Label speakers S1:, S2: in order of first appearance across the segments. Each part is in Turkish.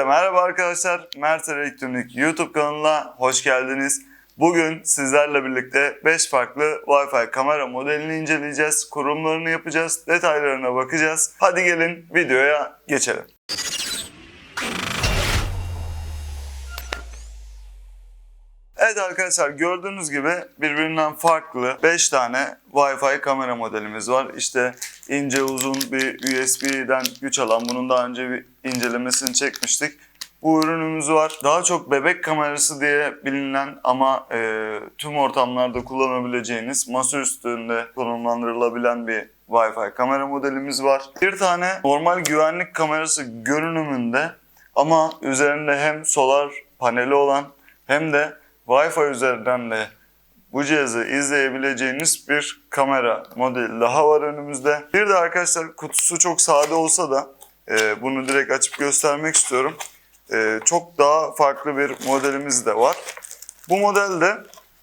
S1: Hepinize merhaba arkadaşlar. Mert Elektronik YouTube kanalına hoş geldiniz. Bugün sizlerle birlikte 5 farklı Wi-Fi kamera modelini inceleyeceğiz. Kurulumlarını yapacağız, detaylarına bakacağız. Hadi gelin videoya geçelim. Evet arkadaşlar gördüğünüz gibi birbirinden farklı 5 tane Wi-Fi kamera modelimiz var. İşte ince uzun bir USB'den güç alan bunun daha önce bir incelemesini çekmiştik. Bu ürünümüz var. Daha çok bebek kamerası diye bilinen ama e, tüm ortamlarda kullanabileceğiniz masa üstünde konumlandırılabilen bir Wi-Fi kamera modelimiz var. Bir tane normal güvenlik kamerası görünümünde ama üzerinde hem solar paneli olan hem de Wi-Fi üzerinden de bu cihazı izleyebileceğiniz bir kamera modeli daha var önümüzde. Bir de arkadaşlar kutusu çok sade olsa da e, bunu direkt açıp göstermek istiyorum. E, çok daha farklı bir modelimiz de var. Bu modelde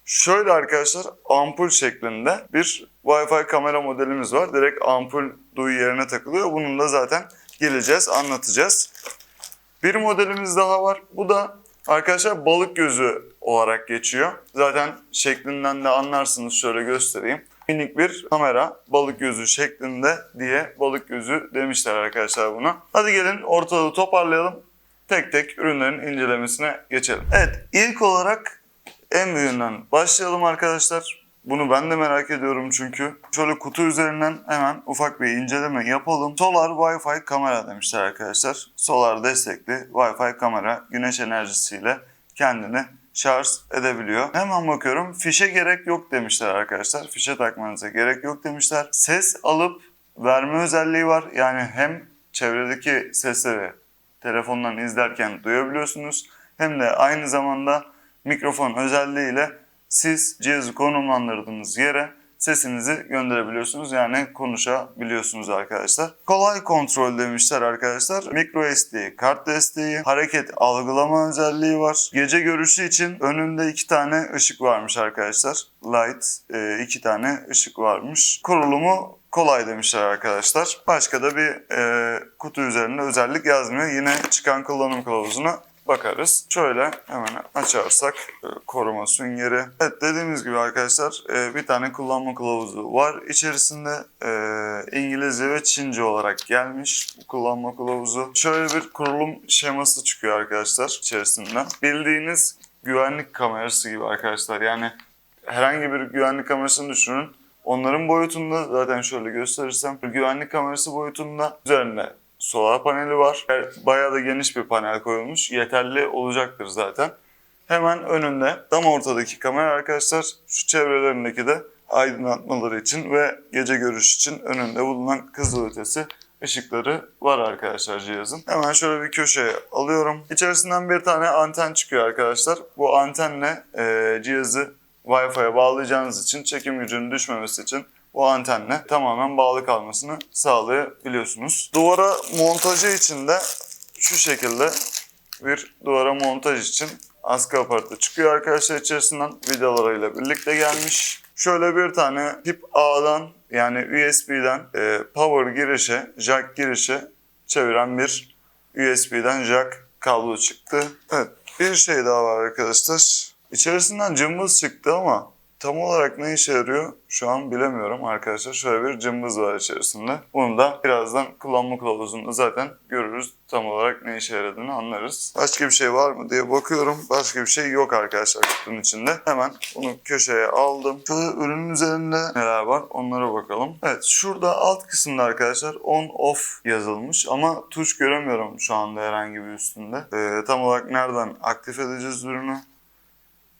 S1: şöyle arkadaşlar ampul şeklinde bir Wi-Fi kamera modelimiz var. Direkt ampul duyu yerine takılıyor. Bunun da zaten geleceğiz, anlatacağız. Bir modelimiz daha var. Bu da arkadaşlar balık gözü olarak geçiyor. Zaten şeklinden de anlarsınız. Şöyle göstereyim. Minik bir kamera balık gözü şeklinde diye balık gözü demişler arkadaşlar buna. Hadi gelin ortalığı toparlayalım. Tek tek ürünlerin incelemesine geçelim. Evet ilk olarak en büyüğünden başlayalım arkadaşlar. Bunu ben de merak ediyorum çünkü. Şöyle kutu üzerinden hemen ufak bir inceleme yapalım. Solar Wi-Fi kamera demişler arkadaşlar. Solar destekli Wi-Fi kamera güneş enerjisiyle kendini şarj edebiliyor. Hemen bakıyorum fişe gerek yok demişler arkadaşlar. Fişe takmanıza gerek yok demişler. Ses alıp verme özelliği var. Yani hem çevredeki sesleri telefondan izlerken duyabiliyorsunuz. Hem de aynı zamanda mikrofon özelliğiyle siz cihazı konumlandırdığınız yere sesinizi gönderebiliyorsunuz. Yani konuşabiliyorsunuz arkadaşlar. Kolay kontrol demişler arkadaşlar. Micro SD kart desteği, hareket algılama özelliği var. Gece görüşü için önünde iki tane ışık varmış arkadaşlar. Light e, iki tane ışık varmış. Kurulumu kolay demişler arkadaşlar. Başka da bir e, kutu üzerinde özellik yazmıyor. Yine çıkan kullanım kılavuzuna bakarız. Şöyle hemen açarsak e, koruma süngeri. Evet dediğimiz gibi arkadaşlar e, bir tane kullanma kılavuzu var. İçerisinde e, İngilizce ve Çince olarak gelmiş bu kullanma kılavuzu. Şöyle bir kurulum şeması çıkıyor arkadaşlar içerisinden. Bildiğiniz güvenlik kamerası gibi arkadaşlar. Yani herhangi bir güvenlik kamerasını düşünün. Onların boyutunda zaten şöyle gösterirsem güvenlik kamerası boyutunda üzerinde solar paneli var. Bayağı da geniş bir panel koyulmuş. Yeterli olacaktır zaten. Hemen önünde tam ortadaki kamera arkadaşlar şu çevrelerindeki de aydınlatmaları için ve gece görüş için önünde bulunan kızılötesi ışıkları var arkadaşlar cihazın. Hemen şöyle bir köşeye alıyorum. İçerisinden bir tane anten çıkıyor arkadaşlar. Bu antenle e, cihazı Wi-Fi'ye bağlayacağınız için çekim gücünün düşmemesi için bu antenle tamamen bağlı kalmasını sağlayabiliyorsunuz. Duvara montajı için de şu şekilde bir duvara montaj için askı aparatı çıkıyor arkadaşlar içerisinden vidalarıyla birlikte gelmiş. Şöyle bir tane tip A'dan yani USB'den e, power girişe, jack girişe çeviren bir USB'den jack kablo çıktı. Evet bir şey daha var arkadaşlar. İçerisinden cımbız çıktı ama tam olarak ne işe yarıyor şu an bilemiyorum arkadaşlar. Şöyle bir cımbız var içerisinde. Bunu da birazdan kullanma kılavuzunda zaten görürüz. Tam olarak ne işe yaradığını anlarız. Başka bir şey var mı diye bakıyorum. Başka bir şey yok arkadaşlar kutunun içinde. Hemen bunu köşeye aldım. Şöyle ürünün üzerinde neler var onlara bakalım. Evet şurada alt kısımda arkadaşlar on off yazılmış ama tuş göremiyorum şu anda herhangi bir üstünde. Ee, tam olarak nereden aktif edeceğiz ürünü?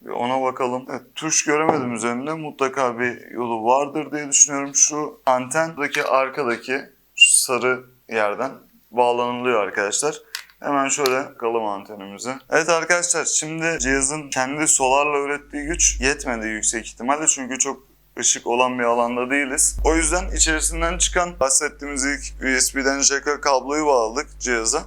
S1: Bir ona bakalım. Evet, tuş göremedim üzerinde. Mutlaka bir yolu vardır diye düşünüyorum. Şu antendeki arkadaki şu sarı yerden bağlanılıyor arkadaşlar. Hemen şöyle bakalım antenimize. Evet arkadaşlar şimdi cihazın kendi solarla ürettiği güç yetmedi yüksek ihtimalle. Çünkü çok ışık olan bir alanda değiliz. O yüzden içerisinden çıkan bahsettiğimiz ilk USB'den jack'a kabloyu bağladık cihaza.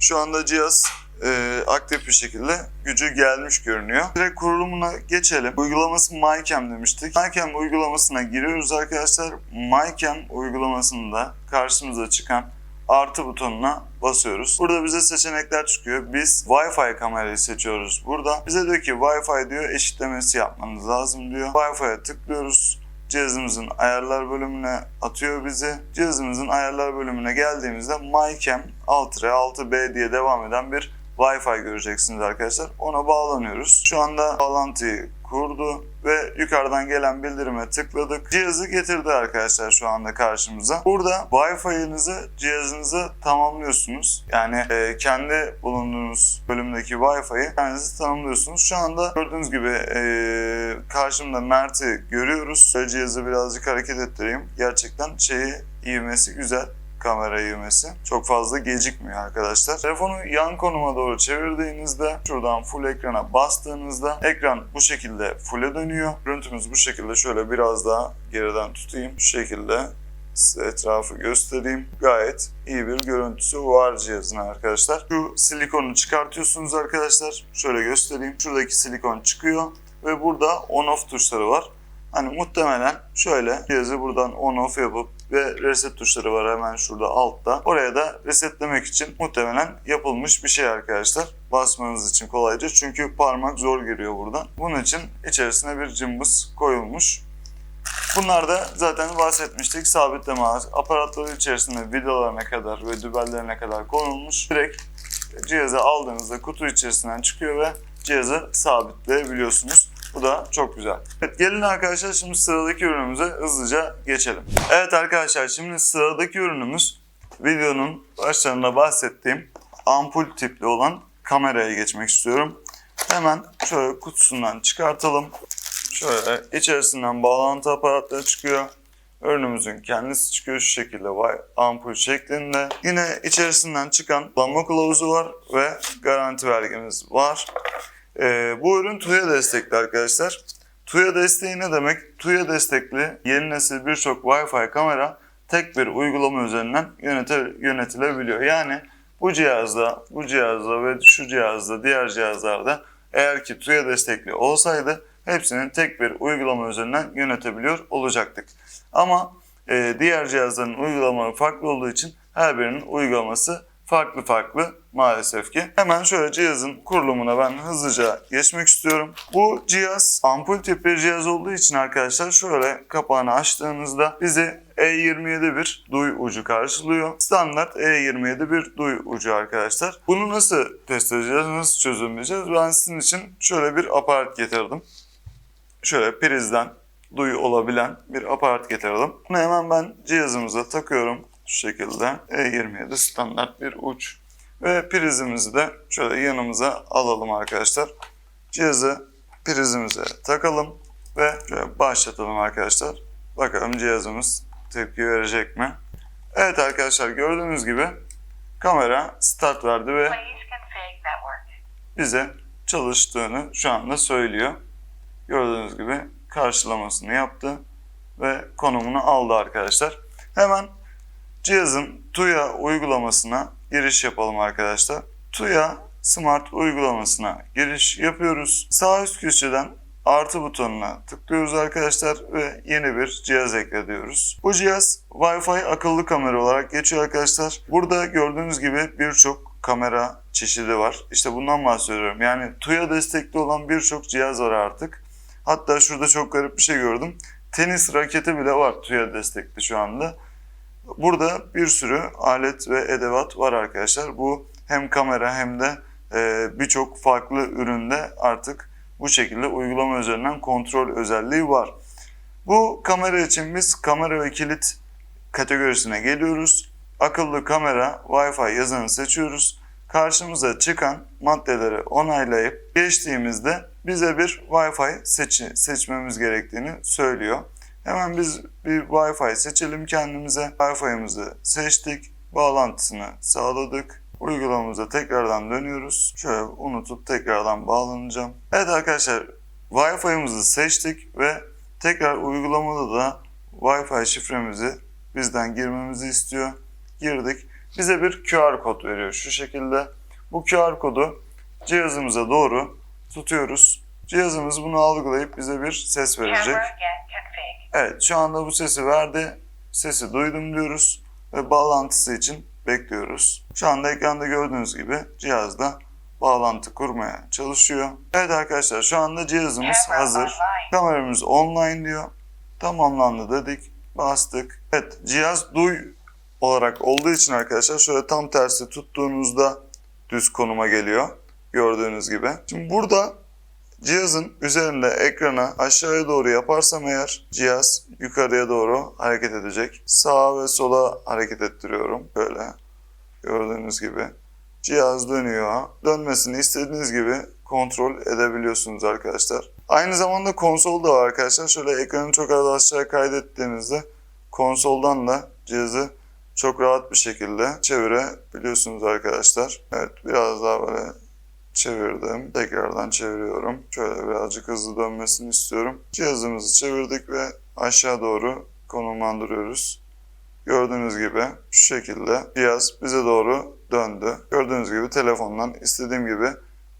S1: Şu anda cihaz e, aktif bir şekilde gücü gelmiş görünüyor. Direkt kurulumuna geçelim. Uygulaması MyCam demiştik. MyCam uygulamasına giriyoruz arkadaşlar. MyCam uygulamasında karşımıza çıkan artı butonuna basıyoruz. Burada bize seçenekler çıkıyor. Biz Wi-Fi kamerayı seçiyoruz burada. Bize diyor ki Wi-Fi diyor eşitlemesi yapmanız lazım diyor. Wi-Fi'ye tıklıyoruz. Cihazımızın ayarlar bölümüne atıyor bizi. Cihazımızın ayarlar bölümüne geldiğimizde MyCam 6R 6B diye devam eden bir Wi-Fi göreceksiniz arkadaşlar. Ona bağlanıyoruz. Şu anda bağlantıyı kurdu ve yukarıdan gelen bildirime tıkladık. Cihazı getirdi arkadaşlar şu anda karşımıza. Burada Wi-Fi'nizi cihazınıza tamamlıyorsunuz. Yani e, kendi bulunduğunuz bölümdeki Wi-Fi'yi kendiniz tanımlıyorsunuz. Şu anda gördüğünüz gibi e, karşımda Mert'i görüyoruz. Cihazı birazcık hareket ettireyim. Gerçekten şeyi ivmesi güzel kamera ivmesi. Çok fazla gecikmiyor arkadaşlar. Telefonu yan konuma doğru çevirdiğinizde şuradan full ekrana bastığınızda ekran bu şekilde full'e dönüyor. Görüntümüz bu şekilde şöyle biraz daha geriden tutayım. Şu şekilde size etrafı göstereyim. Gayet iyi bir görüntüsü var cihazın arkadaşlar. Şu silikonu çıkartıyorsunuz arkadaşlar. Şöyle göstereyim. Şuradaki silikon çıkıyor ve burada on off tuşları var. Hani muhtemelen şöyle cihazı buradan on off yapıp ve reset tuşları var hemen şurada altta. Oraya da resetlemek için muhtemelen yapılmış bir şey arkadaşlar. Basmanız için kolayca çünkü parmak zor giriyor buradan. Bunun için içerisine bir cımbız koyulmuş. Bunlar da zaten bahsetmiştik. Sabitleme aparatları içerisinde vidalarına kadar ve dübellerine kadar konulmuş. Direkt cihazı aldığınızda kutu içerisinden çıkıyor ve cihazı sabitleyebiliyorsunuz. Bu da çok güzel. Evet gelin arkadaşlar şimdi sıradaki ürünümüze hızlıca geçelim. Evet arkadaşlar şimdi sıradaki ürünümüz videonun başlarında bahsettiğim ampul tipli olan kameraya geçmek istiyorum. Hemen şöyle kutusundan çıkartalım. Şöyle içerisinden bağlantı aparatları çıkıyor. Ürünümüzün kendisi çıkıyor şu şekilde ampul şeklinde. Yine içerisinden çıkan kullanma kılavuzu var ve garanti belgemiz var. Ee, bu ürün TUYA destekli arkadaşlar. TUYA desteği ne demek? TUYA destekli yeni nesil birçok Wi-Fi kamera tek bir uygulama üzerinden yönete, yönetilebiliyor. Yani bu cihazda, bu cihazda ve şu cihazda, diğer cihazlarda eğer ki TUYA destekli olsaydı hepsinin tek bir uygulama üzerinden yönetebiliyor olacaktık. Ama e, diğer cihazların uygulamaları farklı olduğu için her birinin uygulaması farklı farklı maalesef ki. Hemen şöyle cihazın kurulumuna ben hızlıca geçmek istiyorum. Bu cihaz ampul tip bir cihaz olduğu için arkadaşlar şöyle kapağını açtığınızda bizi E27 bir duy ucu karşılıyor. Standart E27 bir duy ucu arkadaşlar. Bunu nasıl test edeceğiz, nasıl çözümleyeceğiz? Ben sizin için şöyle bir aparat getirdim. Şöyle prizden duyu olabilen bir aparat getirdim. Bunu hemen ben cihazımıza takıyorum şu şekilde. E27 standart bir uç. Ve prizimizi de şöyle yanımıza alalım arkadaşlar. Cihazı prizimize takalım ve şöyle başlatalım arkadaşlar. Bakalım cihazımız tepki verecek mi? Evet arkadaşlar gördüğünüz gibi kamera start verdi ve bize çalıştığını şu anda söylüyor. Gördüğünüz gibi karşılamasını yaptı ve konumunu aldı arkadaşlar. Hemen cihazın TUYA uygulamasına giriş yapalım arkadaşlar. TUYA Smart uygulamasına giriş yapıyoruz. Sağ üst köşeden artı butonuna tıklıyoruz arkadaşlar ve yeni bir cihaz ekliyoruz. Bu cihaz Wi-Fi akıllı kamera olarak geçiyor arkadaşlar. Burada gördüğünüz gibi birçok kamera çeşidi var. İşte bundan bahsediyorum. Yani TUYA destekli olan birçok cihaz var artık. Hatta şurada çok garip bir şey gördüm. Tenis raketi bile var TUYA destekli şu anda. Burada bir sürü alet ve edevat var arkadaşlar. Bu hem kamera hem de e, birçok farklı üründe artık bu şekilde uygulama üzerinden kontrol özelliği var. Bu kamera için biz kamera ve kilit kategorisine geliyoruz. Akıllı kamera, Wi-Fi yazanı seçiyoruz. Karşımıza çıkan maddeleri onaylayıp geçtiğimizde bize bir Wi-Fi seçi, seçmemiz gerektiğini söylüyor. Hemen biz bir Wi-Fi seçelim kendimize. Wi-Fi'mizi seçtik. Bağlantısını sağladık. Uygulamamıza tekrardan dönüyoruz. Şöyle unutup tekrardan bağlanacağım. Evet arkadaşlar Wi-Fi'mizi seçtik ve tekrar uygulamada da Wi-Fi şifremizi bizden girmemizi istiyor. Girdik. Bize bir QR kod veriyor şu şekilde. Bu QR kodu cihazımıza doğru tutuyoruz. Cihazımız bunu algılayıp bize bir ses verecek. Evet şu anda bu sesi verdi. Sesi duydum diyoruz ve bağlantısı için bekliyoruz. Şu anda ekranda gördüğünüz gibi cihazda bağlantı kurmaya çalışıyor. Evet arkadaşlar şu anda cihazımız hazır. Kameramız online diyor. Tamamlandı dedik. Bastık. Evet cihaz duy olarak olduğu için arkadaşlar şöyle tam tersi tuttuğunuzda düz konuma geliyor. Gördüğünüz gibi. Şimdi burada cihazın üzerinde ekranı aşağıya doğru yaparsam eğer cihaz yukarıya doğru hareket edecek. Sağa ve sola hareket ettiriyorum. Böyle gördüğünüz gibi. Cihaz dönüyor. Dönmesini istediğiniz gibi kontrol edebiliyorsunuz arkadaşlar. Aynı zamanda konsol da var arkadaşlar. Şöyle ekranı çok az aşağı kaydettiğinizde konsoldan da cihazı çok rahat bir şekilde çevirebiliyorsunuz arkadaşlar. Evet biraz daha böyle çevirdim. Tekrardan çeviriyorum. Şöyle birazcık hızlı dönmesini istiyorum. Cihazımızı çevirdik ve aşağı doğru konumlandırıyoruz. Gördüğünüz gibi şu şekilde cihaz bize doğru döndü. Gördüğünüz gibi telefondan istediğim gibi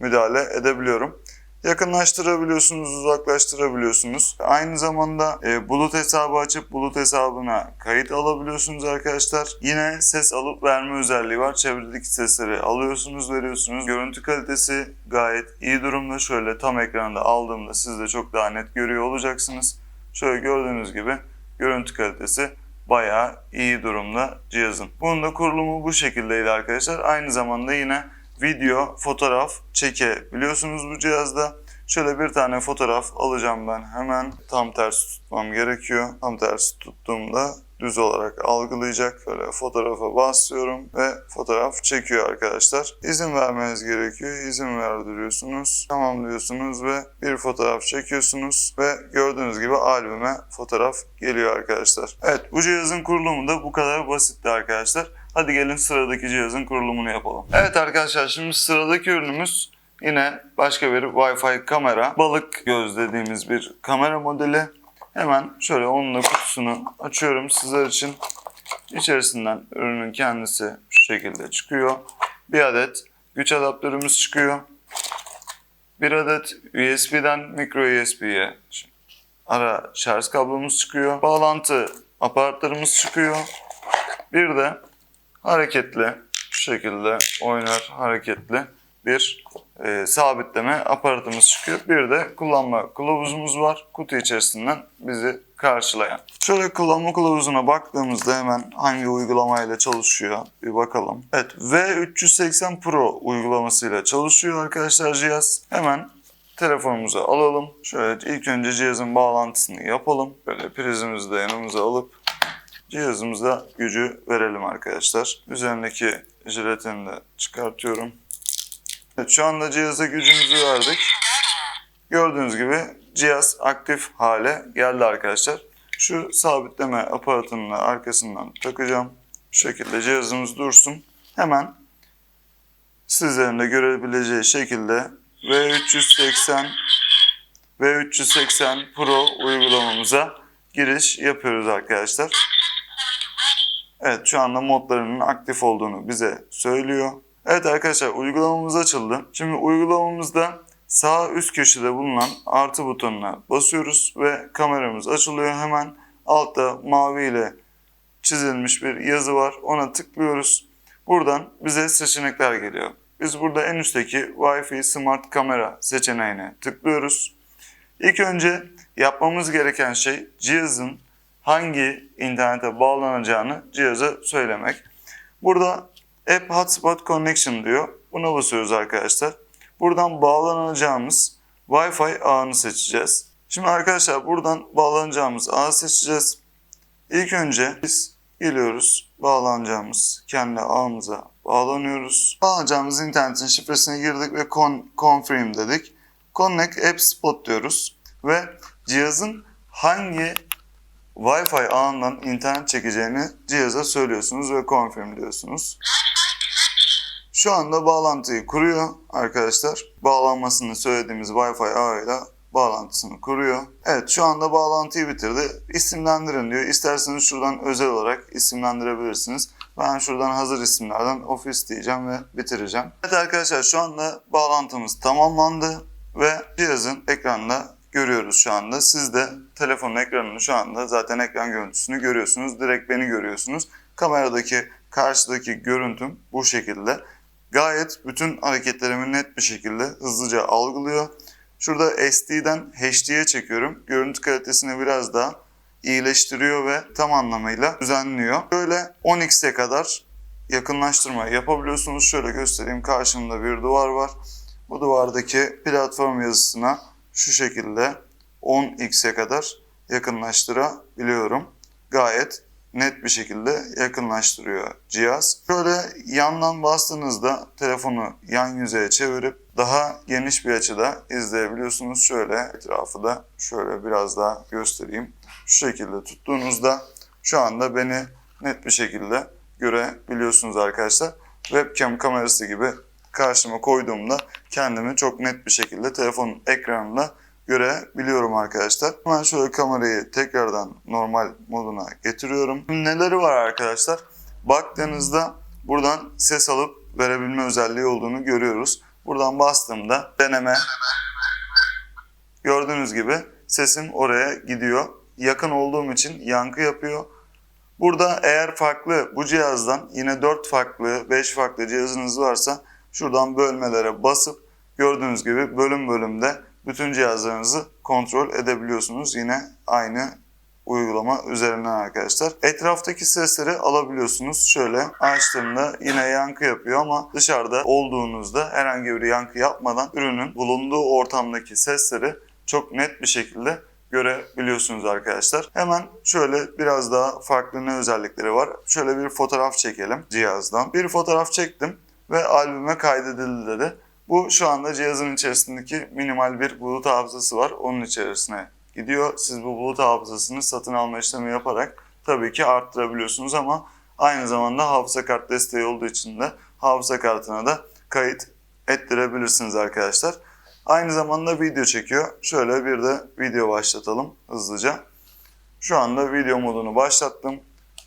S1: müdahale edebiliyorum. Yakınlaştırabiliyorsunuz, uzaklaştırabiliyorsunuz. Aynı zamanda e, bulut hesabı açıp bulut hesabına kayıt alabiliyorsunuz arkadaşlar. Yine ses alıp verme özelliği var. Çevredeki sesleri alıyorsunuz, veriyorsunuz. Görüntü kalitesi gayet iyi durumda. Şöyle tam ekranda aldığımda siz de çok daha net görüyor olacaksınız. Şöyle gördüğünüz gibi görüntü kalitesi bayağı iyi durumda cihazın. Bunun da kurulumu bu şekildeydi arkadaşlar. Aynı zamanda yine video, fotoğraf çekebiliyorsunuz bu cihazda. Şöyle bir tane fotoğraf alacağım ben hemen. Tam tersi tutmam gerekiyor. Tam tersi tuttuğumda düz olarak algılayacak. Böyle fotoğrafa basıyorum ve fotoğraf çekiyor arkadaşlar. İzin vermeniz gerekiyor. İzin verdiriyorsunuz. Tamam diyorsunuz ve bir fotoğraf çekiyorsunuz ve gördüğünüz gibi albüme fotoğraf geliyor arkadaşlar. Evet bu cihazın kurulumu da bu kadar basitti arkadaşlar. Hadi gelin sıradaki cihazın kurulumunu yapalım. Evet arkadaşlar şimdi sıradaki ürünümüz yine başka bir Wi-Fi kamera. Balık göz dediğimiz bir kamera modeli. Hemen şöyle onun da kutusunu açıyorum sizler için. İçerisinden ürünün kendisi şu şekilde çıkıyor. Bir adet güç adaptörümüz çıkıyor. Bir adet USB'den micro USB'ye ara şarj kablomuz çıkıyor. Bağlantı aparatlarımız çıkıyor. Bir de hareketli şu şekilde oynar hareketli bir e, sabitleme aparatımız çıkıyor. Bir de kullanma kılavuzumuz var. Kutu içerisinden bizi karşılayan. Şöyle kullanma kılavuzuna baktığımızda hemen hangi uygulamayla çalışıyor bir bakalım. Evet V380 Pro uygulamasıyla çalışıyor arkadaşlar cihaz. Hemen telefonumuzu alalım. Şöyle ilk önce cihazın bağlantısını yapalım. Böyle prizimizi de yanımıza alıp cihazımıza gücü verelim arkadaşlar. Üzerindeki jiletini de çıkartıyorum. Evet, şu anda cihaza gücümüzü verdik. Gördüğünüz gibi cihaz aktif hale geldi arkadaşlar. Şu sabitleme aparatının da arkasından takacağım. Şu şekilde cihazımız dursun. Hemen sizlerin de görebileceği şekilde V380 V380 Pro uygulamamıza giriş yapıyoruz arkadaşlar. Evet şu anda modlarının aktif olduğunu bize söylüyor. Evet arkadaşlar uygulamamız açıldı. Şimdi uygulamamızda sağ üst köşede bulunan artı butonuna basıyoruz ve kameramız açılıyor. Hemen altta mavi ile çizilmiş bir yazı var. Ona tıklıyoruz. Buradan bize seçenekler geliyor. Biz burada en üstteki Wi-Fi Smart Kamera seçeneğine tıklıyoruz. İlk önce yapmamız gereken şey cihazın hangi internete bağlanacağını cihaza söylemek. Burada App Hotspot Connection diyor. Buna basıyoruz arkadaşlar. Buradan bağlanacağımız Wi-Fi ağını seçeceğiz. Şimdi arkadaşlar buradan bağlanacağımız ağı seçeceğiz. İlk önce biz geliyoruz bağlanacağımız kendi ağımıza bağlanıyoruz. Bağlanacağımız internetin şifresine girdik ve con confirm dedik. Connect App Spot diyoruz ve cihazın hangi Wi-Fi ağından internet çekeceğini cihaza söylüyorsunuz ve confirm diyorsunuz. Şu anda bağlantıyı kuruyor arkadaşlar. Bağlanmasını söylediğimiz Wi-Fi ağıyla bağlantısını kuruyor. Evet şu anda bağlantıyı bitirdi. İsimlendirin diyor. İsterseniz şuradan özel olarak isimlendirebilirsiniz. Ben şuradan hazır isimlerden ofis diyeceğim ve bitireceğim. Evet arkadaşlar şu anda bağlantımız tamamlandı ve cihazın ekranda görüyoruz şu anda. Siz de telefonun ekranını şu anda zaten ekran görüntüsünü görüyorsunuz. Direkt beni görüyorsunuz. Kameradaki Karşıdaki görüntüm bu şekilde. Gayet bütün hareketlerimi net bir şekilde hızlıca algılıyor. Şurada SD'den HD'ye çekiyorum. Görüntü kalitesini biraz daha iyileştiriyor ve tam anlamıyla düzenliyor. Böyle 10x'e kadar yakınlaştırma yapabiliyorsunuz. Şöyle göstereyim. Karşımda bir duvar var. Bu duvardaki platform yazısına şu şekilde 10x'e kadar yakınlaştırabiliyorum. Gayet net bir şekilde yakınlaştırıyor cihaz. Şöyle yandan bastığınızda telefonu yan yüzeye çevirip daha geniş bir açıda izleyebiliyorsunuz. Şöyle etrafı da şöyle biraz daha göstereyim. Şu şekilde tuttuğunuzda şu anda beni net bir şekilde görebiliyorsunuz arkadaşlar. Webcam kamerası gibi karşıma koyduğumda kendimi çok net bir şekilde telefonun ekranında görebiliyorum arkadaşlar. Hemen şöyle kamerayı tekrardan normal moduna getiriyorum. Neleri var arkadaşlar? Baktığınızda buradan ses alıp verebilme özelliği olduğunu görüyoruz. Buradan bastığımda deneme gördüğünüz gibi sesim oraya gidiyor. Yakın olduğum için yankı yapıyor. Burada eğer farklı bu cihazdan yine 4 farklı 5 farklı cihazınız varsa şuradan bölmelere basıp gördüğünüz gibi bölüm bölümde bütün cihazlarınızı kontrol edebiliyorsunuz. Yine aynı uygulama üzerinden arkadaşlar. Etraftaki sesleri alabiliyorsunuz. Şöyle açtığımda yine yankı yapıyor ama dışarıda olduğunuzda herhangi bir yankı yapmadan ürünün bulunduğu ortamdaki sesleri çok net bir şekilde görebiliyorsunuz arkadaşlar. Hemen şöyle biraz daha farklı ne özellikleri var. Şöyle bir fotoğraf çekelim cihazdan. Bir fotoğraf çektim ve albüme kaydedildi dedi. Bu şu anda cihazın içerisindeki minimal bir bulut hafızası var. Onun içerisine gidiyor. Siz bu bulut hafızasını satın alma işlemi yaparak tabii ki arttırabiliyorsunuz ama aynı zamanda hafıza kart desteği olduğu için de hafıza kartına da kayıt ettirebilirsiniz arkadaşlar. Aynı zamanda video çekiyor. Şöyle bir de video başlatalım hızlıca. Şu anda video modunu başlattım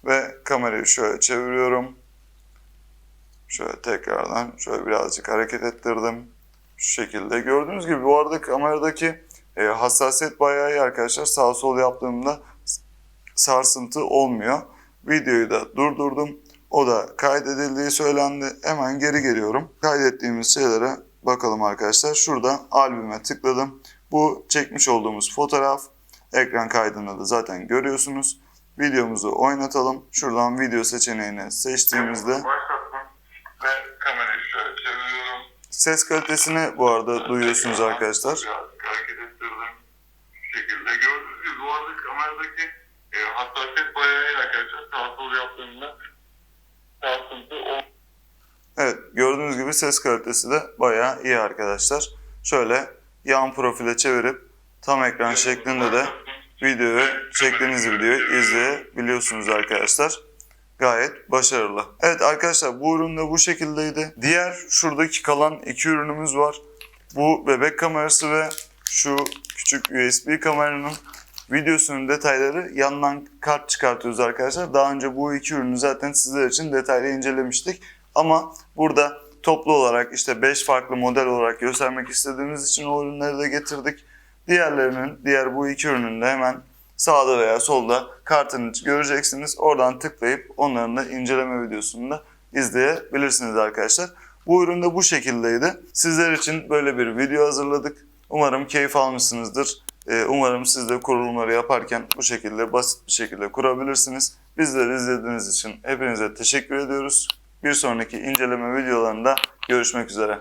S1: ve kamerayı şöyle çeviriyorum. Şöyle tekrardan şöyle birazcık hareket ettirdim. Şu şekilde. Gördüğünüz gibi bu arada kameradaki e, hassasiyet bayağı iyi arkadaşlar. Sağ sol yaptığımda sarsıntı olmuyor. Videoyu da durdurdum. O da kaydedildiği söylendi. Hemen geri geliyorum. Kaydettiğimiz şeylere bakalım arkadaşlar. Şurada albüme tıkladım. Bu çekmiş olduğumuz fotoğraf. Ekran kaydında da zaten görüyorsunuz. Videomuzu oynatalım. Şuradan video seçeneğini seçtiğimizde
S2: ve kamerayı şöyle çeviriyorum.
S1: ses kalitesini bu arada duyuyorsunuz arkadaşlar.
S2: Hareket ettirdim. Şu şekilde gördüğünüz gibi bu arada kameradaki e, hassasiyet bayağı iyi arkadaşlar. Sağ sol yaptığımda sarsıntı olmuyor.
S1: Evet gördüğünüz gibi ses kalitesi de bayağı iyi arkadaşlar. Şöyle yan profile çevirip tam ekran şeklinde de videoyu çektiğiniz videoyu izleyebiliyorsunuz arkadaşlar. Gayet başarılı. Evet arkadaşlar bu ürün de bu şekildeydi. Diğer şuradaki kalan iki ürünümüz var. Bu bebek kamerası ve şu küçük USB kameranın videosunun detayları yandan kart çıkartıyoruz arkadaşlar. Daha önce bu iki ürünü zaten sizler için detaylı incelemiştik. Ama burada toplu olarak işte 5 farklı model olarak göstermek istediğimiz için o ürünleri de getirdik. Diğerlerinin, diğer bu iki ürünün de hemen sağda veya solda kartını göreceksiniz. Oradan tıklayıp onların da inceleme videosunu da izleyebilirsiniz arkadaşlar. Bu ürün de bu şekildeydi. Sizler için böyle bir video hazırladık. Umarım keyif almışsınızdır. Ee, Umarım siz de kurulumları yaparken bu şekilde basit bir şekilde kurabilirsiniz. Bizleri izlediğiniz için hepinize teşekkür ediyoruz. Bir sonraki inceleme videolarında görüşmek üzere.